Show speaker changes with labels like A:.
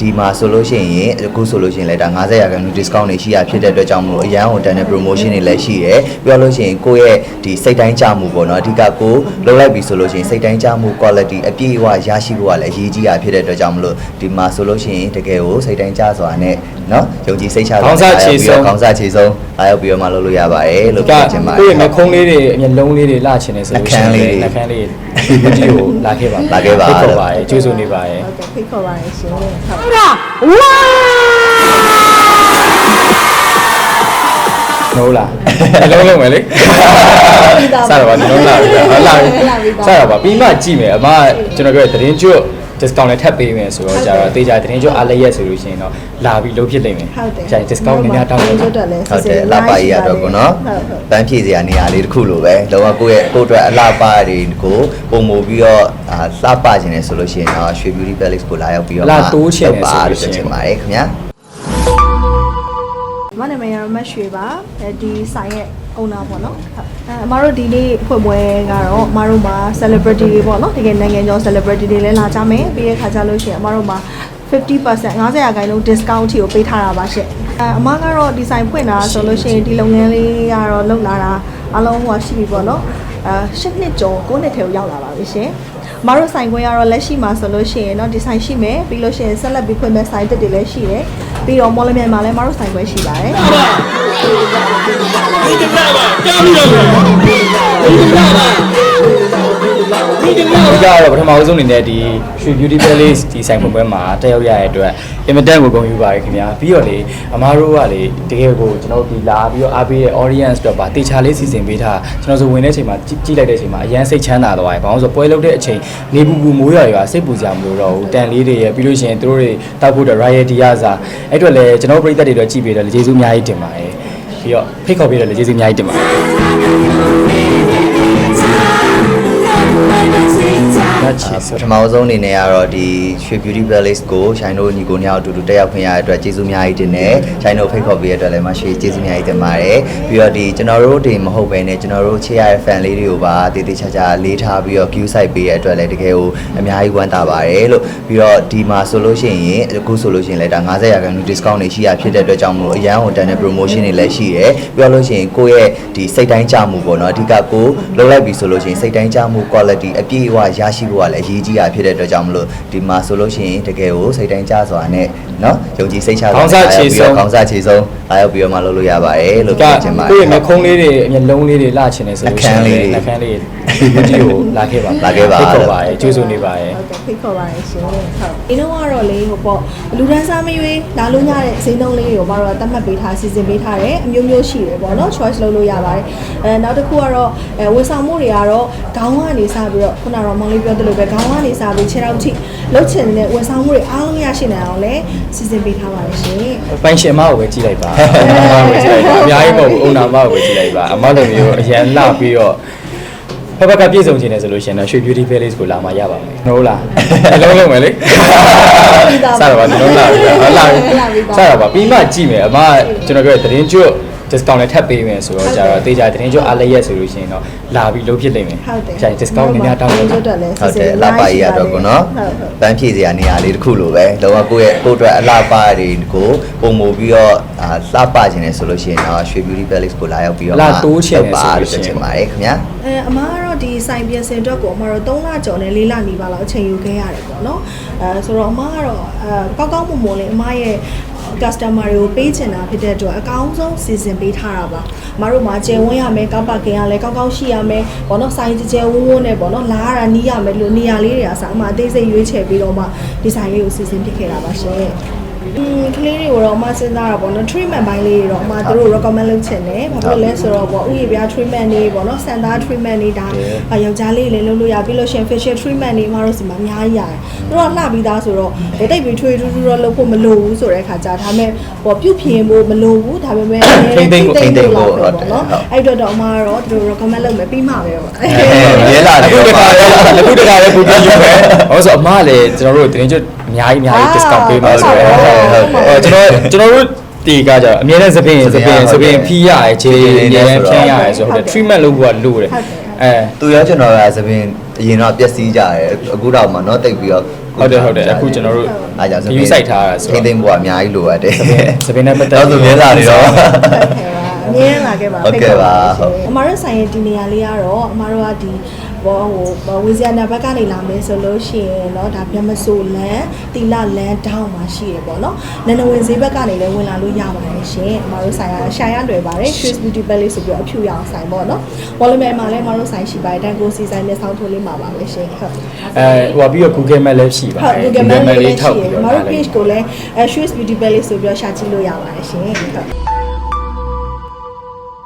A: ဒီမှာဆိုလို့ရှိရင်အခုဆိုလို့ရှိရင်လည်းဒါ90ရာခိုင်နှုန်း discount တွေရှိရဖြစ်တဲ့အတွက်ကြောင့်မလို့အရန်ဟိုတန်တဲ့ promotion တွေလည်းရှိတယ်ပြောလို့ရှိရင်ကိုယ့်ရဲ့ဒီစိတ်တိုင်းကြမှုပေါ့နော်အဓိကကိုလုံးလိုက်ပြီဆိုလို့ရှိရင်စိတ်တိုင်းကြမှု quality အပြည့်အဝရရှိဖို့ကလည်းအရေးကြီးတာဖြစ်တဲ့အတွက်ကြောင့်မလို့ဒီမှာဆိုလို့ရှိရင်တကယ်ကိုစိတ်တိုင်းကြစွာနဲ့နော်ယုံကြည်စိတ်ချစွာ
B: ခေါင်းစားခြေဆုံး
A: ခေါင်းစားခြေဆုံးအားရောက်ပြီးတော့မှလုပ်လို့ရပါတယ်လို့
B: က
A: ပြောချင်ပါတယ်
B: ကိုယ့်ရဲ့မျက်ခုံးလေးတွေအမျက်လုံးလေးတွေလှချင်နေဆိုလို့ရှိရင်
A: နှာ
B: နှာ
A: ခ
B: ခ
A: မ်း
B: မ်း
A: လေး
B: လေးကိုကြီးကိုလာခဲ့ပါ
A: လာခဲ့ပါ
B: ဖိတ်ခေါ်ပါရဲ့ကျေးဇူးနေပါရဲ့
C: ဟုတ်ကဲ့ဖိတ်ခေါ်ပါရရှင်ဟုတ်
B: ဟုတ်လားအလုံးလုံးမယ်လေစတော့ပါဒီလုံးလာပြီဟုတ်လားစတော့ပါပြီးမှကြည့်မယ်အမကျွန်တော်ပြောတဲ့သတင်းကျွတ် discount လည်းထပ်ပေးမယ်ဆိုတော့ကြာတော့အသေးချာသတင်းကျွတ်အားလည်းရက်ဆိုလို့ရှိရင်တော့လာပြီးလုံးဖြစ်လိမ့်မယ်
C: ဟုတ်တယ်
B: ကြာရင် discount များများတောင်း
C: ကျွ
B: လို့
C: တ်တက်လဲ
A: ဟုတ်တယ်အလှပကြီးရတော့ကိုနော်
C: ဟုတ်ဟုတ်
A: ပန်းဖြည့်စရာနေရာလေးတစ်ခုလိုပဲလောကကိုယ့်ရဲ့ကိုယ့်အတွက်အလှပတွေကိုပုံမူပြီးတော့အာလှပခြင်းနဲ့ဆိုလို့ရှိရင်တော့ရွှေ beauty palace ကိုလာရောက်ပြီးတော့
B: လာတိုးချင်တယ်ဆိုလို့ရှိရင်
A: ချင်ပါတယ်ခင်ဗျာ
C: မနာမည်ကတော့မတ်ရွှေပါအဲဒီဆိုင်ရဲ့ owner ပေါ့နော်ဟုတ်အဲအမတို့ဒီနေ့ဖွင့်ပွဲကတော့အမတို့မှာ celebrity တွေပေါ့နော်တကယ်နိုင်ငံကျော် celebrity တွေလည်းလာကြမယ်ပြီးတဲ့ခါကျလို့ရှိရင်အမတို့မှာ50% 50ရာခိုင်နှုန်း discount ထိကိုပေးထားတာပါရှင့်အဲအမကတော့ဒီဆိုင်ဖွင့်တာဆိုလို့ရှိရင်ဒီလုပ်ငန်းလေးကတော့လုပ်လာတာအလုံးဟိုရှိပြီပေါ့နော်အဲ10နှစ်ကျော်9နှစ်ထဲကိုရောက်လာပါပြီရှင်အမတို့ဆိုင်ခွင့်ကတော့လက်ရှိမှာဆိုလို့ရှိရင်เนาะဒီဆိုင်ရှိမယ်ပြီးလို့ရှိရင်ဆက်လက်ပြီးဖွင့်မဲ့ဆိုင်တက်တွေလည်းရှိတယ် ပြီးတော့မော်လမြိုင်မှာလည်းအမတို့ဆိုင်ခွင့်ရှိပါတယ်
B: ဒီကတော့ပထမဦးဆုံးအနေနဲ့ဒီရွှေ beauty palace ဒီဆိုင်ဖွင့်ပွဲမှာတက်ရောက်ရတဲ့အတွက်အင်မတန်ကိုဂုဏ်ယူပါတယ်ခင်ဗျာပြီးတော့လေအမားတို့ကလေတကယ်ကိုကျွန်တော်တို့ဒီလာပြီးတော့အားပေးတဲ့ audience တော့ပါတေချာလေးစီစဉ်ပေးထားကျွန်တော်ဆိုဝင်တဲ့အချိန်မှာကြည့်ကြည့်လိုက်တဲ့အချိန်မှာအရန်စိတ်ချမ်းသာသွားတယ်ဘာလို့လဲဆိုတော့ပွဲလုပ်တဲ့အချိန်နေပူပူမိုးရွာရွာစိတ်ပူစရာမလိုတော့ဘူးတန်လေးတွေရပြီးလို့ရှိရင်တို့တွေတောက်ဖို့တော့ royalty ရစားအဲ့အတွက်လည်းကျွန်တော်တို့ပြည်သက်တွေတော့ကြည့်ပေးတယ်လေကျေးဇူးအများကြီးတင်ပါတယ်ပြီးတော့ဖိတ်ခေါ်ပေးတယ်လေကျေးဇူးအများကြီးတင်ပါတယ်
A: ပ
B: ဆို
A: ထမဆုံးအနေနဲ့ကတော့ဒီရွှေ beauty palace ကိုရှိုင်းတို့ညီကိုညောင်အတူတူတက်ရောက်ခွင့်ရတဲ့အတွက်ကျေးဇူးအများကြီးတင်တယ်ရှိုင်းတို့ဖိတ်ခေါ်ပေးရတဲ့အတွက်လည်းမရှိကျေးဇူးအများကြီးတင်ပါတယ်ပြီးတော့ဒီကျွန်တော်တို့ဒီမဟုတ်ဘဲနဲ့ကျွန်တော်တို့ချစ်ရတဲ့ fan လေးတွေကိုပါတည်တည်ချာချာလေးထားပြီးတော့ queue site ပေးရတဲ့အတွက်လည်းတကယ်ကိုအများကြီးဝမ်းသာပါတယ်လို့ပြီးတော့ဒီမှာဆိုလို့ရှိရင်အခုဆိုလို့ရှိရင်လည်းဒါ90ရာခိုင်နှုန်း discount တွေရှိရဖြစ်တဲ့အတွက်ကြောင့်မလို့အရန်ဟိုတန်တဲ့ promotion တွေလည်းရှိတယ်ပြောလို့ရှိရင်ကိုယ့်ရဲ့ဒီစိတ်တိုင်းကြမှုပေါ့နော်အဓိကကိုလုံးလိုက်ပြီဆိုလို့ရှိရင်စိတ်တိုင်းကြမှု quality အပြည့်အဝရရှိဖို့ကလည်းအရေးကြီးတာဖြစ်တဲ့အတွက်ကြောင့်မလို့ဒီမှာဆိုလို့ရှိရင်တကယ်ကိုစိတ်တိုင်းကြစွာနဲ့နော်ယုံကြည်စိတ်ချစွာ
B: ခေါင်းစားခြေဆုံး
A: ခေါင်းစားခြေဆုံးအားရောက်ပြီးတော့မှလုပ်လို့ရပါတယ်လို့
B: က
A: ပြောချင်ပါတယ်
B: ကိုယ့်ရဲ့မျက်ခုံးလေးတွေအမျက်လုံးလေးတွေလှချင်နေဆိုလို့ရှိရင်
A: နှာ
B: နှာ
A: ခ
B: ခ
A: မ်း
B: မ်း
A: လေး
B: လေးကိုကြီးကိုလာခဲ့ပါ
A: လာခဲ့ပါ
B: ဖိတ်ခေါ်ပါရဲ့ကျေးဇူးနေပါရဲ့
C: ဟုတ်ကဲ့ဖိတ်ခေါ်ပါရရှင်ဟုတ်ဒီတော့ကတော့လေဟိုပေါ့လူဒန်းစားမရွေးလာလို့ရတဲ့ဈေးနှုန်းလေးတွေကိုမတော်တတ်မှတ်ပေးထားစီစဉ်ပေးထားတယ်အမျိုးမျိုးရှိတယ်ပေါ့နော် choice လုပ်လို့ရပါတယ်အဲနောက်တစ်ခုကတော့အဲဝန်ဆောင်မှုတွေကတော့ခေါင်းကနေစပြီးတော့ခုနကတော့မောင်လေးပြောသလိုပဲခေါင်းကနေစပြီးခြေထောက်ထိလှုပ်ချင်တဲ့ဝန်ဆောင်မှုတွေအားလုံးရရှိနိုင်အောင်လည်းစီစဉ်ပေးထားပါတယ်ရှင်
B: ပိုင်ရှင်မကိုပဲကြည့်လိုက်ပါအမကိုပဲကြည့်လိုက်ပါအများကြီးမဟုတ်ဘူးအုံနာမကိုပဲကြည့်လိုက်ပါအမတို့မျိုးအရန်လှပြီးတော့ဖက်ဖက်ကပြည့်စုံခြင်းနဲ့ဆိုလို့ရှိရင်တော့ရွှေ beauty palace ကိုလာမှရပါမယ်ဟုတ်လားအလုံးလုံးမယ်လေစတော့ပါဒီလုံးလာပြီဟုတ်လားစတော့ပါပြီးမှကြည့်မယ်အမကျွန်တော်ပြောတဲ့သတင်းကျွတ် discount လည်းထပ်ပေးမယ်ဆိုတော့ကြာတော့အသေးချာသတင်းကျွတ်အားလည်းရက်ဆိုလို့ရှိရင်တော့လာပြီးလုံးဖြစ်လိမ့်မယ်
C: ဟုတ်တယ်
B: ကြာရင် discount များများတောင်းလို့
C: ကျွတ်တက်လဲ
A: ဟုတ်တယ်အလှပကြီးရတော့ကိုနော်
C: ဟုတ်ဟုတ်
A: ပန်းဖြည့်စရာနေရာလေးတစ်ခုလိုပဲလောကကိုယ့်ရဲ့ကိုယ့်အတွက်အလှပတွေကိုပုံမူပြီးတော့အာလှပခြင်းနဲ့ဆိုလို့ရှိရင်တော့ရွှေ beauty palace ကိုလာရောက်ပြီးတော့
B: လာတိုးချင်တယ်ဆိုလို့
A: လို့
B: ရှိရင်
A: ချင်ပါတယ်ခင်ဗျာ
C: အဲအမားကတော့ဒီဆိုင်ပြင်ဆင်အတွက်ကိုအမားတော့3လကျော်နဲ့4လနီးပါလောက်အချိန်ယူခဲ့ရတယ်ပေါ့နော်အဲဆိုတော့အမားကတော့အဲကောက်ကောက်မွန်မွန်လေးအမားရဲ့ customer တွေကိုပေးချင်တာဖြစ်တဲ့အတွက်အကောင်းဆုံးစီစဉ်ပေးထားတာပါအမားတို့မှာကျယ်ဝန်းရမယ်ကောက်ပါကင်ရလဲကောက်ကောက်ရှိရမယ်ပေါ့နော်ဆိုင်ကြဲဝန်းဝန်းနဲ့ပေါ့နော်လာရတာနီးရမယ်လို့နေရာလေးတွေကစအမားအသေးစိတ်ရွေးချယ်ပြီးတော့မှဒီဆိုင်လေးကိုစီစဉ်ဖြစ်ခဲ့တာပါရှင် อืมကလေးတွေကိုတော့အမစဉ်းစားတာပေါ့နော် treatment ဘိုင်းလေးတွေတော့အမသူတို့ recommend လုပ်ချင်တယ်ဘာဖြစ်လို့လဲဆိုတော့ပေါ့ဥယျာဉ်ပြား treatment တွေပေါ့နော်စံသား treatment တွေဒါအာယောက်ျားလေးတွေလည်းလုပ်လို့ရပြီးလို့ရှရင် facial treatment တွေအမတို့စီမှာအများကြီးရတယ်သူတို့ကလှပြီးသားဆိုတော့ဗတိတ်ပြီးထွေးထူးထူးတော့လုပ်ဖို့မလိုဘူးဆိုတဲ့ခါကျဒါပေမဲ့ပေါ့ပြုတ်ဖြင်ဖို့မလိုဘူးဒါပေမဲ့
A: ထိမ့်သိမ့်ဖို့ထိမ့်သိမ့်ဖို့
C: ပေါ့နော်
A: ဟုတ်
C: အဲ့အတွက်တော့အမကတော့သူတို့ recommend လုပ်မယ်ပြီးမှပဲပေါ့
A: ရဲလာတယ်
B: အခုတခါလည်းအခုတခါလည်းပူပြီးယူမယ်။ဟောဆိုအမကလည်းကျွန်တော်တို့တင်းကျွတ်အများကြီးအများကြီး discount ပေးမှာဆိုတော့
A: ဟုတ်
B: ကျွန်တော်ကျွန်တော်တို့တီကကြအမြဲတမ်းသပင်သပင်သပင်ဖီးရတယ်ခြေတွေအမြဲတမ်းဖြန်းရတယ်ဆိုတော့ treatment လုပ်ဖို့ကလိုတယ်အဲ
A: သူရောကျွန်တော်ကသပင်အရင်တော့ပျက်စီးကြတယ်အခုတော့မှတော့တိတ်ပြီးတော့
B: ဟုတ်တယ်ဟုတ်တယ်အခုကျွန်တော်တို့
A: အားကြောင့်
B: သပင်စိုက်ထားတာဆိုတော့
A: ထိမ့်သိမ့်ဖို့အများကြီးလိုအပ်တယ်
B: သပင်နဲ့ပတ်သက်
A: တော့သူမျက်စာတွေတော့
C: အမြဲလာခဲ့ပါ
A: ဟုတ်ကဲ့ပါဟုတ်
C: အမတို့ဆိုင်ရဲ့ဒီနေရာလေးကတော့အမတို့ကဒီ ဘောဟိုဝီဇီယာနာဘက်ကနေလာမယ်ဆိုလို့ရှိရင်เนาะဒါဗျမဆိုလန်တီလာလန်တောင်းမှာရှိရပေါ့เนาะနန္ဒဝင်ဈေးဘက်ကနေလည်းဝင်လာလို့ရပါတယ်ရှင်အမတို့ဆိုင်ကရှာရလွယ်ပါတယ် Swiss Beauty Palace ဆိုပြီးတော့အဖြူရောင်ဆိုင်ပေါ့เนาะဘောလမဲမှာလည်းအမတို့ဆိုင်ရှိပါတယ်တန်ကိုစီဆိုင်နဲ့ဆောင်းထိုးလေးမှာပါပဲရှင်ဟုတ်
B: အဲဟိုပြီးတော့ Google Map လည်းရှိပါ
C: ဟုတ်
B: တယ်
C: Google Map လေး
B: လေးထောက်ပြီး
C: ရှိ
B: တော့
C: တယ်အမ
B: ဒါ
C: တို့
B: လည်း
C: page ကိုလည်း Swiss Beauty Palace ဆိုပြီးတော့ရှာကြည့်လို့ရပါတယ်ရှင်ဟုတ်